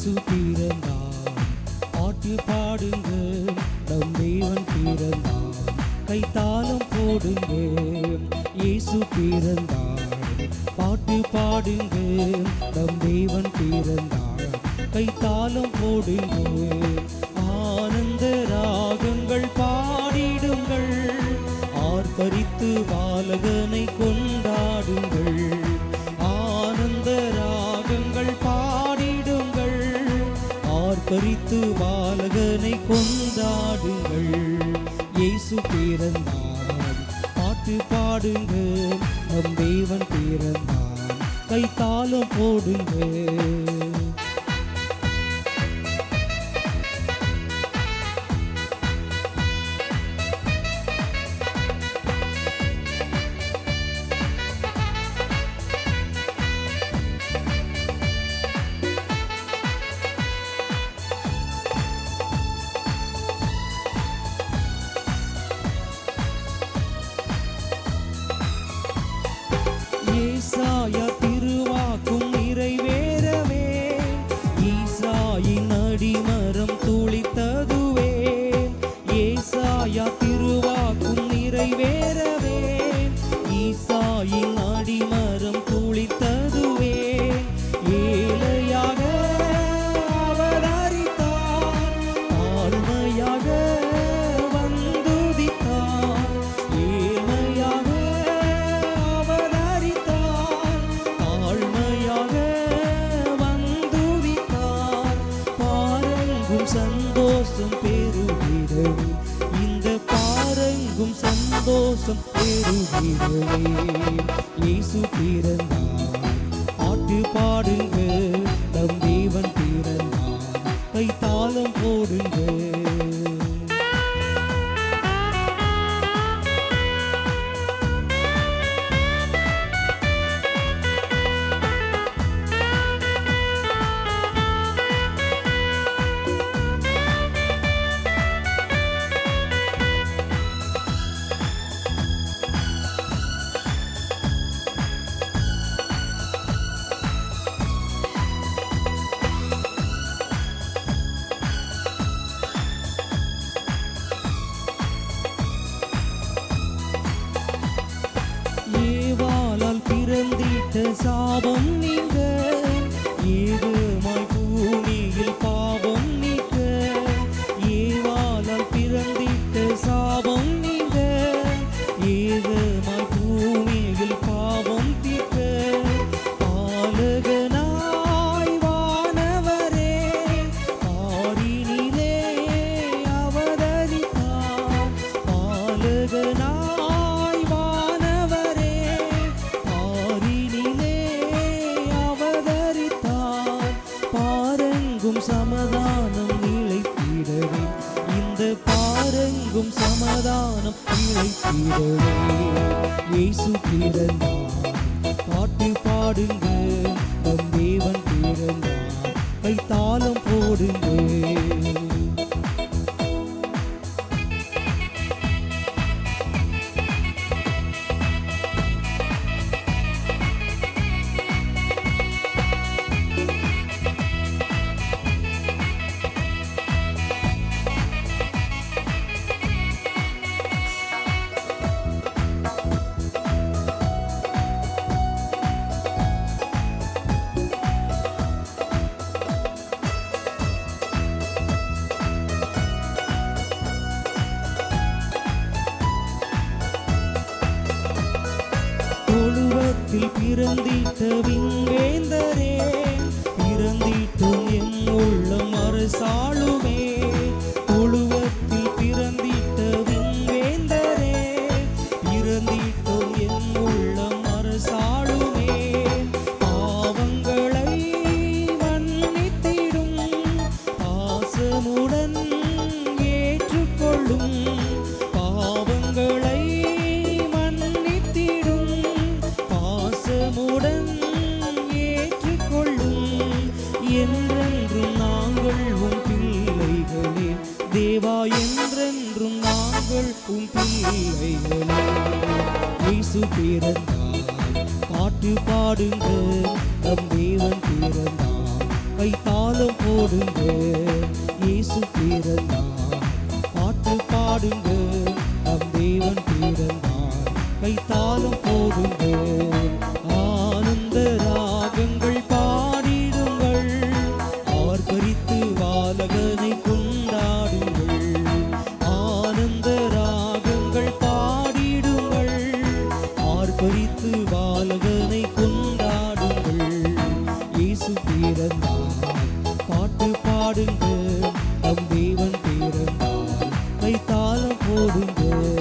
இயேசு பிறந்தான் பாட்டு பாடுங்க நம் தேவன் பிறந்தான் கைத்தாளம் போடுங்க இயேசு பிறந்தான் பாட்டு பாடுங்க நம் தேவன் பிறந்தான் கைத்தாளம் போடுங்க ஆனந்த ராகங்கள் பாடிடுங்கள். ஆர்ப்பரித்து பாலகனை கொண்டு பரித்து பாலகனை கொண்டாடுங்கள். இயேசு பிறந்தான் பாட்டு பாடுங்க நம் தேவன் பிறந்தான் கைத்தாளம் போடுங்க saw your பாரங்கும் சந்தோஷம் பெறுகிறவே இயேசு பிறந்தார். பாட்டு பாடுங்கள். தம் தேவன் பிறந்தான் கை தாளம் போடுங்கள். Album சமாதானம் இயேசு பிறந்தார். பாட்டு பாடுங்க நம் தேவன் பிறந்தார். கைத்தாளம் போடுங்க தொழுவத்தில் பிறந்திட்ட விங்கேந்தரே பிறந்திட்டும் எம் உள்ளம் அரசாளுமே. என்றென்றும் நாங்கள் உம் பிள்ளைகளே. தேவா என்றென்றும் நாங்கள் உம் பிள்ளைகளே. இயேசு பிறந்தார் பாட்டு பாடுங்க. நம் தேவன் பிறந்தார் கைத்தாளம் போடுங்க. இயேசு பிறந்தார் பாட்டு பாடுங்க. நம் தேவன் பிறந்தார் கைத்தாளம் போடுங்க. பாட்டு பாடுங்க நம் தேவன் பிறந்தார். கைத்தாளம் போடுங்க